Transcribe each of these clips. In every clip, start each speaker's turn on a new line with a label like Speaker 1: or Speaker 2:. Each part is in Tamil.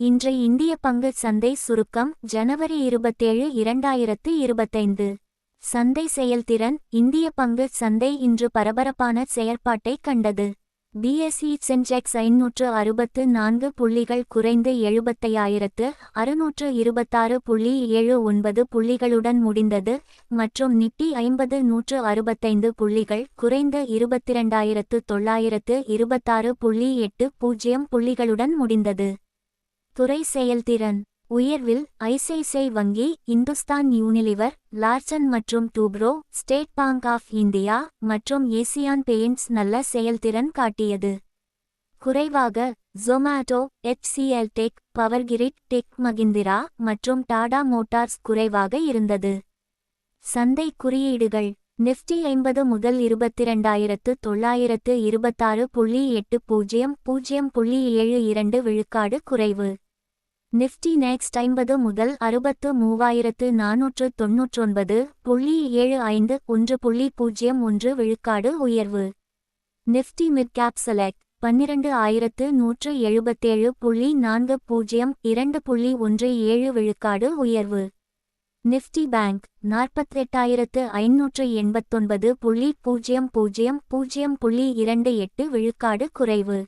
Speaker 1: இன்றைய இந்திய பங்கு சந்தை சுருக்கம் ஜனவரி இருபத்தேழு இரண்டாயிரத்து இருபத்தைந்து. சந்தை செயல்திறன் இந்திய பங்கு சந்தை இன்று பரபரப்பான செயற்பாட்டை கண்டது. பிஎஸ்இ சென்செக்ஸ் ஐநூற்று அறுபத்து நான்கு புள்ளிகள் குறைந்து எழுபத்தையாயிரத்து அறுநூற்று இருபத்தாறு புள்ளி ஏழு ஒன்பது புள்ளிகளுடன் முடிந்தது மற்றும் நிப்டி ஐம்பது நூற்று அறுபத்தைந்து புள்ளிகள் குறைந்து இருபத்திரண்டாயிரத்து தொள்ளாயிரத்து இருபத்தாறு புள்ளி எட்டு பூஜ்ஜியம் புள்ளிகளுடன் முடிந்தது. துறை செயல்திறன் உயர்வில் ஐசிஐசிஐ வங்கி இந்துஸ்தான் யூனிலிவர் லார்சன் மற்றும் Toubro State Bank of India மற்றும் ஏசியான் பெயிண்ட்ஸ் நல்ல செயல்திறன் காட்டியது. குறைவாக Zomato HCL Tech Power Grid Tech Mahindra மற்றும் டாடா மோட்டார்ஸ் குறைவாக இருந்தது. சந்தை குறியீடுகள் நிஃப்டி ஐம்பது முதல் இருபத்திரண்டாயிரத்து தொள்ளாயிரத்து இருபத்தாறு புள்ளி எட்டு பூஜ்ஜியம் பூஜ்ஜியம் புள்ளி ஏழு இரண்டு விழுக்காடு குறைவு. நிஃப்டி நெக்ஸ்ட் ஐம்பது முதல் அறுபத்து மூவாயிரத்து நாநூற்று தொன்னூற்றொன்பது புள்ளி ஏழு ஐந்து ஒன்று புள்ளி பூஜ்ஜியம் ஒன்று விழுக்காடு உயர்வு. நிஃப்டி மிட்கேப் செலக்ட் பன்னிரண்டு ஆயிரத்து நூற்று எழுபத்தேழு புள்ளி நான்கு பூஜ்ஜியம் இரண்டு புள்ளி ஒன்று ஏழு விழுக்காடு உயர்வு. நிஃப்டி பேங்க் நாற்பத்தெட்டாயிரத்து ஐநூற்று எண்பத்தொன்பது புள்ளி பூஜ்ஜியம் பூஜ்ஜியம் பூஜ்ஜியம் புள்ளி இரண்டு எட்டு விழுக்காடு குறைவு.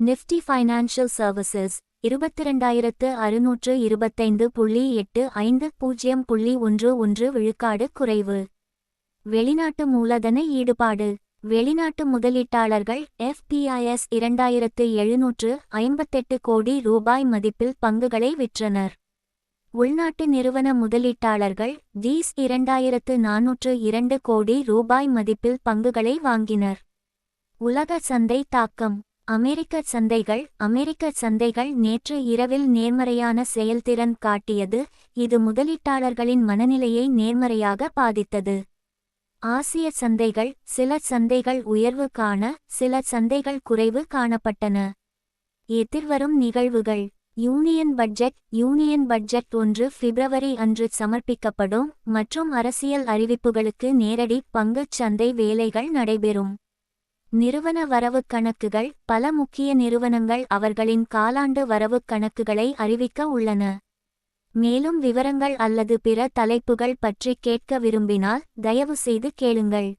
Speaker 1: நிஃப்டி ஃபைனான்ஷியல் சர்வீசஸ் இருபத்திரண்டாயிரத்து அறுநூற்று இருபத்தைந்து புள்ளி எட்டு ஐந்து பூஜ்ஜியம் புள்ளி ஒன்று ஒன்று விழுக்காடு குறைவு. வெளிநாட்டு மூலதன ஈடுபாடு. வெளிநாட்டு முதலீட்டாளர்கள் எஃபிஐஎஸ் இரண்டாயிரத்து எழுநூற்று ஐம்பத்தெட்டு கோடி ரூபாய் மதிப்பில் பங்குகளை விற்றனர். உள்நாட்டு நிறுவன முதலீட்டாளர்கள் தீஸ் இரண்டாயிரத்து நாநூற்று இரண்டு கோடி ரூபாய் மதிப்பில் பங்குகளை வாங்கினர். உலக சந்தை தாக்கம். அமெரிக்க சந்தைகள் அமெரிக்க சந்தைகள் நேற்று இரவில் நேர்மறையான செயல்திறன் காட்டியது இது முதலீட்டாளர்களின் மனநிலையை நேர்மறையாக பாதித்தது. ஆசிய சந்தைகள் சில சந்தைகள் உயர்வு காண சில சந்தைகள் குறைவு காணப்பட்டன. எதிர்வரும் நிகழ்வுகள் யூனியன் பட்ஜெட் யூனியன் பட்ஜெட் ஒன்று பிப்ரவரி அன்று சமர்ப்பிக்கப்படும் மற்றும் அரசியல் அறிவிப்புகளுக்கு நேரடி பங்குச் சந்தை வேலைகள் நடைபெறும். நிறுவன வரவுக் கணக்குகள் பல முக்கிய நிறுவனங்கள் அவர்களின் காலாண்டு வரவுக் கணக்குகளை அறிவிக்க உள்ளன. மேலும் விவரங்கள் அல்லது பிற தலைப்புகள் பற்றி கேட்க விரும்பினால் தயவுசெய்து கேளுங்கள்.